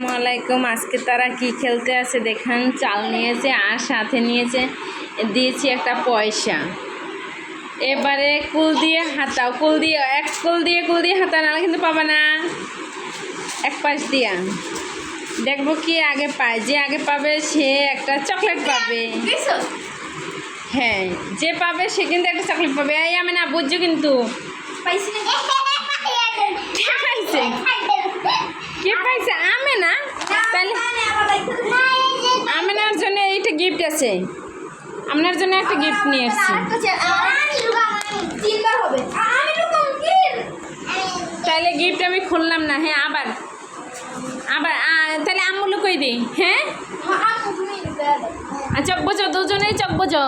আসসালামাইকুম আজকে তারা কি খেলতে আছে দেখান চাল নিয়েছে আর সাথে নিয়েছে দিয়েছি একটা পয়সা। এবারে কুল দিয়ে হাতাও কুল দিয়ে এক কুল দিয়ে কুল দিয়ে হাতা নাহলে কিন্তু পাবে না। এক পাশ দিয়া। দেখব কি আগে পায়। যে আগে পাবে সে একটা চকলেট পাবে। হ্যাঁ যে পাবে সে কিন্তু একটা চকলেট পাবে। এই আমি না বুঝছ কিন্তু? কে পাইছে? কে পাইছে আমি না তাহলে আমিনার জন্য এইটা গিফট আছে আপনার জন্য একটা গিফট নিয়ে এসেছি তাহলে গিফট আমি খুললাম না হ্যাঁ আবার। আবার তাহলে আম্মু লুকোই দিই হ্যাঁ? চক বোঝো, দুজনেই চক বোঝো।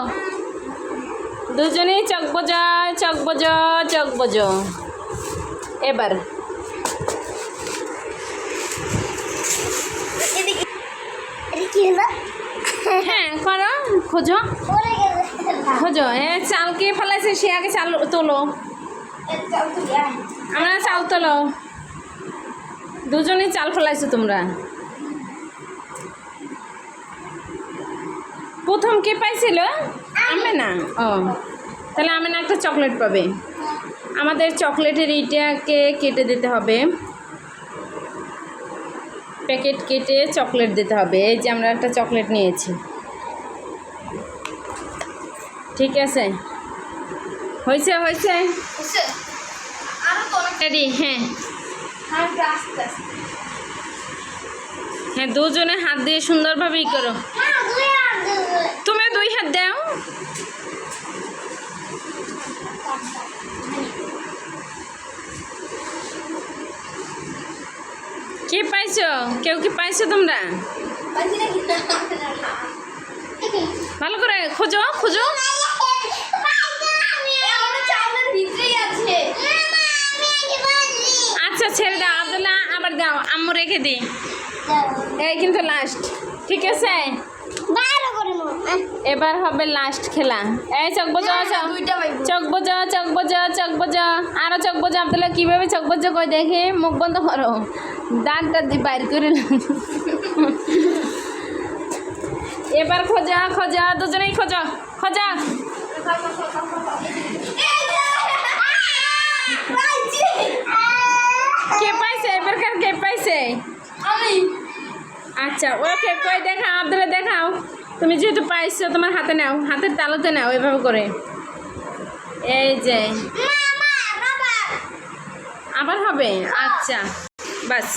দুজনেই চক বোঝো চক বোঝো চক বোঝো। এবার। হ্যাঁ করো, খোঁজো। খোঁজো, এ চাল কে ফেলাইছে, সে আগে চাল তোলো। আমরা চাল তোলো। দুজনেই চাল ফেলাইছো তোমরা। প্রথম কে পাইছিল? আমি না ও, তাহলে আমি না একটা চকলেট পাবে। আমাদের চকলেটের ইটাকে কেটে দিতে হবে। প্যাকেট কেটে চকলেট দিতে হবে। এই যে আমরা একটা চকলেট নিয়েছি। ঠিক আছে? হয়েছে হয়েছে? রেডি হ্যাঁ। হ্যাঁ দুজনে হাত দিয়ে সুন্দরভাবেই করো তুমি দুই হাত দাও কি পাইছো? কেউ কি পাইছো তোমরা? ভালো করে খোঁজো খোঁজো। আচ্ছা ছেড়ে দাও। আব্দুল্লাহ আবার দাও। আম্মু রেখে দি। এই কিন্তু লাস্ট ঠিক আছে? এবার হবে লাস্ট খেলা। এই চক বোঝা চক বোঝা চক বোঝা চক বোঝা। আরও চক বোঝা আব্দুল্লাহ কীভাবে চক বোঝা কই দেখে? মুখ বন্ধ করো। দাগটা দি বাইর করে। এবার খোঁজা খোঁজা দুজনেই খোঁজা খোঁজা। কে পাইছে? এবারকার কে পাইছে? আচ্ছা ওকে কই দেখাও আব্দুল্লাহ দেখাও। তুমি যেহেতু পাইছো তোমার হাতে নাও হাতের তালুতে নাও এভাবে করে। এই যে। আবার হবে? আচ্ছা। বাস।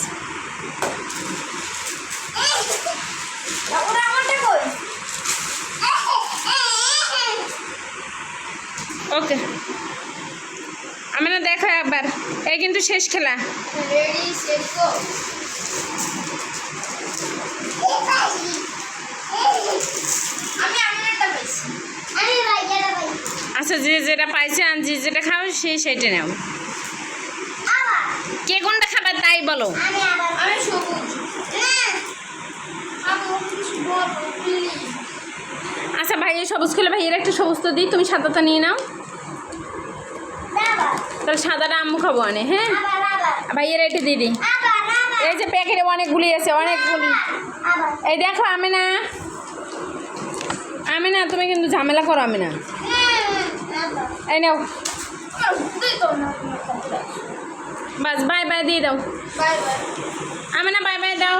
ওকে। আমি না দেখো একবার। এই কিন্তু শেষ খেলা। আচ্ছা যে যেটা পাইছে আর যে যেটা খাও সে সেটা আবার কে কোনটা খাবে তাই বলো। আচ্ছা ভাই সবুজ খেলে ভাইয়ের একটা সবুজ তো দিই, তুমি সাদাটা নিয়ে নাও। তাহলে সাদাটা আম্মু খাব আনে হ্যাঁ? ভাইয়ের এটা দিদি এই যে প্যাকেটে অনেকগুলি আছে, অনেকগুলি। এই দেখো আমি না আমি না তুমি কিন্তু ঝামেলা করো আমি না এই নাও। বাস বাই বাই দিয়ে দাও। আমি না বাই বাই দাও।